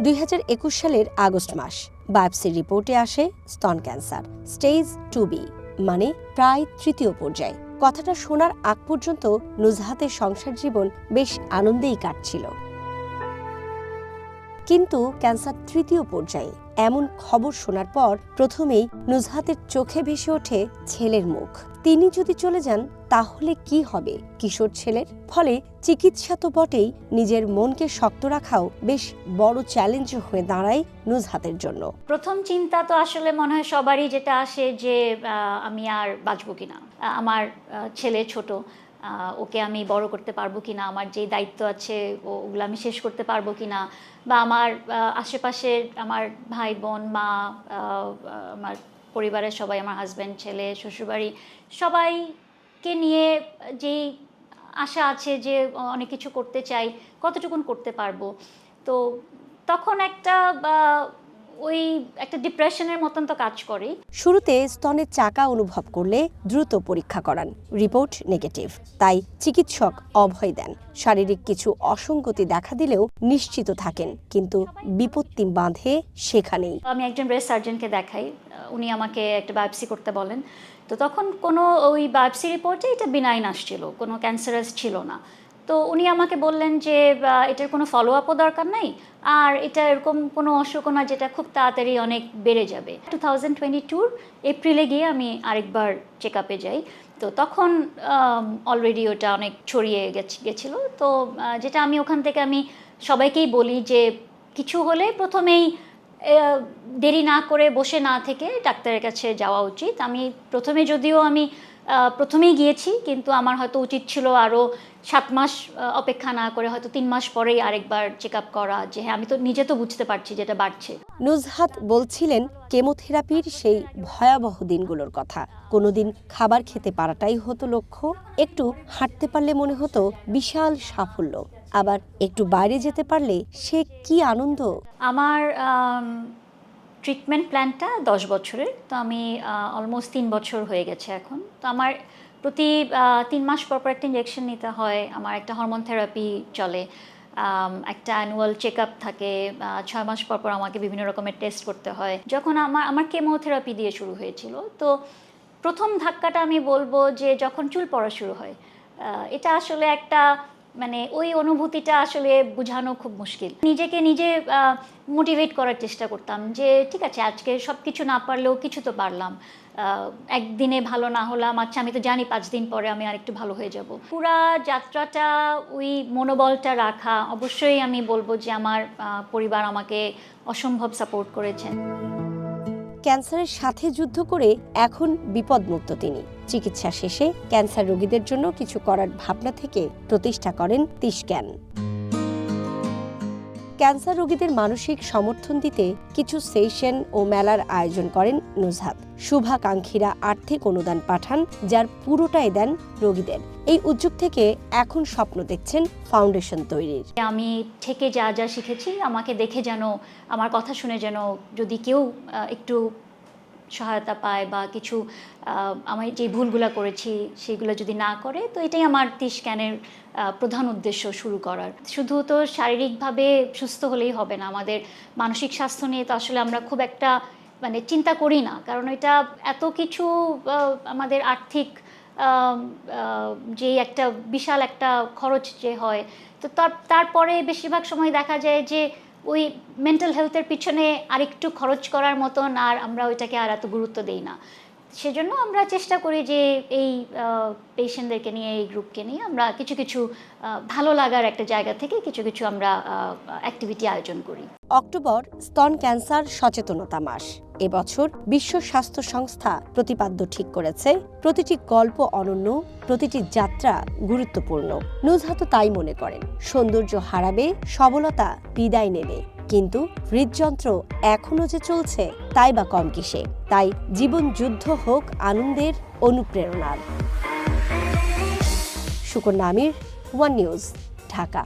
দুই হাজার একুশ সালের আগস্ট মাস। বায়োপসির রিপোর্টে আসে স্তন ক্যান্সার, স্টেজ টু বি মানে প্রায় তৃতীয় পর্যায়ে। কথাটা শোনার আগ পর্যন্ত নুজহাতের সংসার জীবন বেশ আনন্দেই কাটছিল। কিন্তু ক্যান্সার তৃতীয় পর্যায়ে এমন খবর শোনার পর প্রথমেই নুজহাতের চোখে ভেসে ওঠে ছেলের মুখ। তিনি যদি চলে যান, তাহলে কি হবে কিশোর ছেলের? ফলে চিকিৎসা তো বটেই, নিজের মনকে শক্ত রাখাও বেশ বড় চ্যালেঞ্জ হয়ে দাঁড়ায় নুজহাতের জন্য। প্রথম চিন্তা তো আসলে মনে হয় সবারই যেটা আসে যে আমি আর বাঁচব কিনা। আমার ছেলে ছোট ওকে আমি বড় করতে পারব কি না আমার যে দায়িত্ব আছে ওগুলো আমি শেষ করতে পারব কি না বা আমার আশেপাশের আমার ভাই বোন, মা আমার পরিবারের সবাই, আমার হাজব্যান্ড ছেলে, শ্বশুরবাড়ি, সবাইকে নিয়ে যেই আশা আছে যে অনেক কিছু করতে চাই, কতটুকুন করতে পারব। তো তখন একটা ওই একটা ডিপ্রেশনের মতন তো কাজ করে শুরুতে স্তনের চাকা অনুভব করলে দ্রুত পরীক্ষা করান। রিপোর্ট নেগেটিভ তাই চিকিৎসক অভয় দেন। শারীরিক কিছু অসঙ্গতি দেখা দিলেও নিশ্চিত থাকেন কিন্তু বিপত্তি বাঁধে সেখানেই। আমি একজন ব্রেস্ট সার্জনকে দেখাই উনি আমাকে একটা বায়োপসি করতে বলেন। তো তখন কোনো ওই বায়োপসি রিপোর্টে এটা বিনাইন আসছিল কোনো ক্যান্সারাস ছিল না। তো উনি আমাকে বললেন যে এটার কোনো ফলো আপও দরকার নাই। আর এটা এরকম কোনো অসুখ না যেটা খুব তাড়াতাড়ি অনেক বেড়ে যাবে। টু থাউজেন্ড টোয়েন্টি টুর এপ্রিলে গিয়ে আমি আরেকবার চেক আপে যাই। তো তখন অলরেডি ওটা অনেক ছড়িয়ে গেছ, গেছিল। তো যেটা আমি ওখান থেকে আমি সবাইকেই বলি যে, কিছু হলে প্রথমেই দেরি না করে বসে না থেকে ডাক্তারের কাছে যাওয়া উচিত। আমি প্রথমে যদিও আমি প্রথমেই গিয়েছি কিন্তু আমার হয়তো উচিত ছিল আরও সাত মাস অপেক্ষা না করে হয়তো তিন মাস পরেই আরেকবার চেক আপ করা যে হ্যাঁ আমি তো নিজে তো বুঝতে পারছি যেটা বাড়ছে। নুজহাত বলছিলেন কেমোথেরাপির সেই ভয়াবহ দিনগুলোর কথা। কোনোদিন খাবার খেতে পারাটাই হতো লক্ষ্য একটু হাঁটতে পারলে মনে হতো বিশাল সাফল্য। আবার একটু বাইরে যেতে পারলে সে কি আনন্দ? আমার ট্রিটমেন্ট প্ল্যানটা দশ বছরের তো আমি অলমোস্ট তিন বছর হয়ে গেছে এখন। তো আমার প্রতি তিন মাস পর পর একটা ইঞ্জেকশন নিতে হয়। আমার একটা হরমোন থেরাপি চলে। একটা অ্যানুয়াল চেক আপ থাকে ছয় মাস পর পর আমাকে বিভিন্ন রকমের টেস্ট করতে হয়। যখন আমার আমার কেমোথেরাপি দিয়ে শুরু হয়েছিল। তো প্রথম ধাক্কাটা আমি বলব যে, যখন চুল পড়া শুরু হয় এটা আসলে একটা মানে ওই অনুভূতিটা আসলে বোঝানো খুব মুশকিল। নিজেকে নিজে মোটিভেট করার চেষ্টা করতাম যে, ঠিক আছে, আজকে সব কিছু না পারলেও কিছু তো পারলাম। একদিনে ভালো না হলাম। আচ্ছা আমি তো জানি পাঁচ দিন পরে আমি আরেকটু ভালো হয়ে যাব। পুরা যাত্রাটা ওই মনোবলটা রাখা, অবশ্যই আমি বলব যে, আমার পরিবার আমাকে অসম্ভব সাপোর্ট করেছেন ক্যান্সারের সাথে যুদ্ধ করে এখন বিপদমুক্ত তিনি। চিকিৎসা শেষে ক্যান্সার রোগীদের জন্য কিছু করার ভাবনা থেকে প্রতিষ্ঠা করেন তিসক্যান ক্যান্সার রোগীদের মানসিক সমর্থন দিতে কিছু সেশন ও মেলার আয়োজন করেন নুজহাত শুভাকাঙ্ক্ষীরা আর্থিক অনুদান পাঠান, যার পুরোটাই দেন রোগীদের। এই উদ্যোগ থেকে এখন স্বপ্ন দেখছেন ফাউন্ডেশন তৈরির। আমি থেকে যা যা শিখেছি, আমাকে দেখে যেন, আমার কথা শুনে যেন যদি কেউ একটু সহায়তা পায় বা কিছু আমি যে ভুলগুলো করেছি সেগুলো যদি না করে, তো এটাই আমার তিস ক্যানের প্রধান উদ্দেশ্য শুরু করার। শুধু তো শারীরিকভাবে সুস্থ হলেই হবে না, আমাদের মানসিক স্বাস্থ্য নিয়ে তো আসলে আমরা খুব একটা মানে চিন্তা করি না। কারণ এটা এত কিছু আমাদের আর্থিক যে একটা বিশাল একটা খরচ যে হয়, তো তারপরে বেশিরভাগ সময় দেখা যায় যে ওই মেন্টাল হেলথের পিছনে আরেকটু খরচ করার মতন আর আমরা ওইটাকে আর এত গুরুত্ব দিই না। সেজন্য আমরা চেষ্টা করি যে এই পেশেন্টদেরকে নিয়ে, এই গ্রুপকে নিয়ে আমরা কিছু কিছু ভালো লাগার একটা জায়গা থেকে কিছু কিছু আমরা অ্যাক্টিভিটি আয়োজন করি। অক্টোবর, স্তন ক্যান্সার সচেতনতা মাস। এবছর বিশ্ব স্বাস্থ্য সংস্থা প্রতিপাদ্য ঠিক করেছে, প্রতিটি গল্প অনন্য, প্রতিটি যাত্রা গুরুত্বপূর্ণ। নুজহাত তাই মনে করেন, সৌন্দর্য হারাবে, সবলতা বিদায় নেবে। কিন্তু হৃদযন্ত্র এখনও যে চলছে, তাই বা কম কিসে। তাই জীবন যুদ্ধ হোক আনন্দের অনুপ্রেরণার। সুকন্যা নামির ওয়ান নিউজ, ঢাকা।